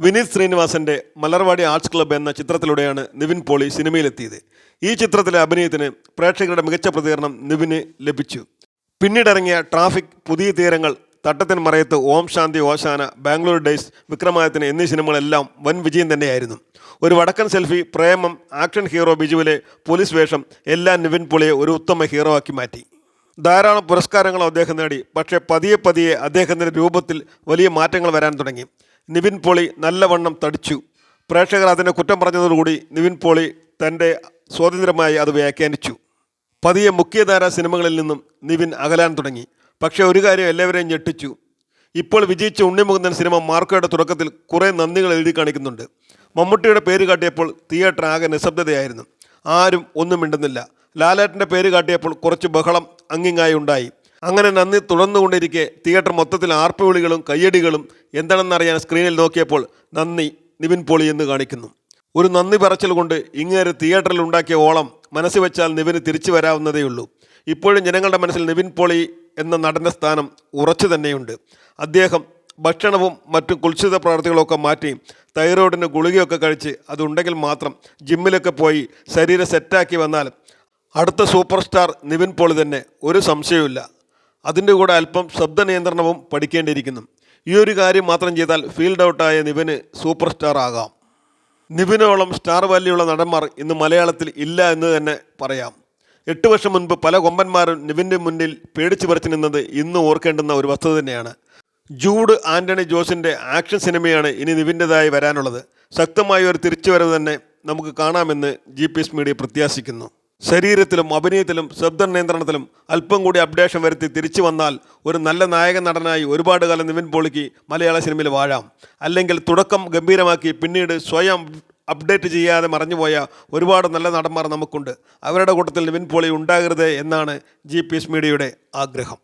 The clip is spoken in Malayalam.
വിനീത് ശ്രീനിവാസന്റെ മലർവാടി ആർട്സ് ക്ലബ്ബ് എന്ന ചിത്രത്തിലൂടെയാണ് നിവിൻ പോളി സിനിമയിലെത്തിയത്. ഈ ചിത്രത്തിലെ അഭിനയത്തിന് പ്രേക്ഷകരുടെ മികച്ച പ്രതികരണം നിവിന് ലഭിച്ചു. പിന്നീടിറങ്ങിയ ട്രാഫിക് പുതിയ തീരങ്ങൾ തട്ടത്തിന് മറയത്ത് ഓം ശാന്തി ഓശാന ബാംഗ്ലൂർ ഡേയ്സ് വിക്രമാദിത്യൻ എന്നീ സിനിമകളെല്ലാം വൻ വിജയം തന്നെയായിരുന്നു. Oru Vadakkan Selfie Premam Action Hero ബിജുവിലെ police വേഷം എല്ലാം നിവിൻ പോളിയെ ഒരു ഉത്തമ ഹീറോ ആക്കി മാറ്റി. ധാരാളം പുരസ്കാരങ്ങൾ അദ്ദേഹം നേടി. പക്ഷേ പതിയെ പതിയെ അദ്ദേഹത്തിന്റെ രൂപത്തിൽ വലിയ മാറ്റങ്ങൾ വരാൻ തുടങ്ങി. നിവിൻ പോളി നല്ലവണ്ണം തടിച്ചു. പ്രേക്ഷകർ അതിനെ കുറ്റം പറഞ്ഞതോടുകൂടി നിവിൻ പോളി തന്റെ സ്വാതന്ത്ര്യമായി അത് വ്യാഖ്യാനിച്ചു. പതിയെ മുഖ്യധാര സിനിമകളിൽ നിന്നും നിവിൻ അകലാൻ തുടങ്ങി. പക്ഷേ ഒരു കാര്യം എല്ലാവരെയും ഞെട്ടിച്ചു. ഇപ്പോൾ വിജയിച്ച ഉണ്ണിമുകുന്ദൻ സിനിമ മാർക്കോയുടെ തുടക്കത്തിൽ കുറേ നന്ദികൾ എഴുതി കാണിക്കുന്നുണ്ട്. മമ്മൂട്ടിയുടെ പേര് കാട്ടിയപ്പോൾ തിയേറ്റർ ആകെ നിശബ്ദതയായിരുന്നു. ആരും ഒന്നും മിണ്ടുന്നില്ല. ലാലേട്ടന്റെ പേര് കാട്ടിയപ്പോൾ കുറച്ച് ബഹളം അങ്ങിങ്ങായി ഉണ്ടായി. അങ്ങനെ നന്ദി തുടർന്നുകൊണ്ടിരിക്കെ. തിയേറ്റർ മൊത്തത്തിൽ ആർപ്പുവിളികളും കയ്യടികളും എന്താണെന്നറിയാൻ സ്ക്രീനിൽ നോക്കിയപ്പോൾ നന്ദി നിവിൻ പോളി എന്ന് കാണിക്കുന്നു. ഒരു നന്ദി പറച്ചിൽ കൊണ്ട് ഇങ്ങേര് തിയേറ്ററിൽ ഉണ്ടാക്കിയ ഓളം മനസ്സ് വെച്ചാൽ നിവിന് തിരിച്ചു വരാവുന്നതേയുള്ളൂ ഇപ്പോഴും ജനങ്ങളുടെ മനസ്സിൽ നിവിൻ പോളി എന്ന നടന്റെ സ്ഥാനം ഉറച്ചു തന്നെയുണ്ട്. അദ്ദേഹം ഭക്ഷണവും മറ്റു കുൽസിത പ്രവർത്തികളൊക്കെ മാറ്റി തൈറോയിഡിന് ഗുളികയൊക്കെ കഴിച്ച് അതുണ്ടെങ്കിൽ മാത്രം ജിമ്മിലൊക്കെ പോയി ശരീരം സെറ്റാക്കി വന്നാൽ അടുത്ത സൂപ്പർ സ്റ്റാർ നിവിൻ പോളി തന്നെ ഒരു സംശയവുമില്ല. അതിന്റെ കൂടെ അല്പം ശബ്ദ നിയന്ത്രണവും പഠിക്കേണ്ടിയിരിക്കുന്നു. ഈ ഒരു കാര്യം മാത്രം ചെയ്താൽ ഫീൽഡ് ഔട്ടായ നിവിന് സൂപ്പർ സ്റ്റാർ ആകാം. നിവിനോളം സ്റ്റാർ വാല്യുള്ള നടന്മാർ ഇന്ന് മലയാളത്തിൽ ഇല്ല എന്ന് തന്നെ പറയാം. എട്ട് വർഷം മുൻപ് പല കൊമ്പന്മാരും നിവിന്റെ മുന്നിൽ പേടിച്ചു പറിച്ചു നിന്നത് ഇന്ന് ഓർക്കേണ്ടുന്ന ഒരു വസ്തുത തന്നെയാണ്. ജൂഡ് ആന്റണി ജോസിന്റെ ആക്ഷൻ സിനിമയാണ് ഇനി നിവിന്റെതായി വരാനുള്ളത്. ശക്തമായ ഒരു തിരിച്ചുവരവ് തന്നെ നമുക്ക് കാണാമെന്ന് ജി മീഡിയ പ്രത്യാശിക്കുന്നു. ശരീരത്തിലും അഭിനയത്തിലും ശബ്ദ നിയന്ത്രണത്തിലും അല്പം കൂടി അപ്ഡേഷൻ വരുത്തി തിരിച്ചു വന്നാൽ ഒരു നല്ല നായക നടനായി ഒരുപാട് കാലം നിവിൻ പോളിക്ക് മലയാള സിനിമയിൽ വാഴാം. അല്ലെങ്കിൽ തുടക്കം ഗംഭീരമാക്കി പിന്നീട് സ്വയം അപ്ഡേറ്റ് ചെയ്യാതെ മറഞ്ഞുപോയ ഒരുപാട് നല്ല നടന്മാർ നമുക്കുണ്ട്. അവരുടെ കൂട്ടത്തിൽ നിവിൻ പോളി ഉണ്ടാകരുത് എന്നാണ് ജി പി എസ് മീഡിയയുടെ ആഗ്രഹം.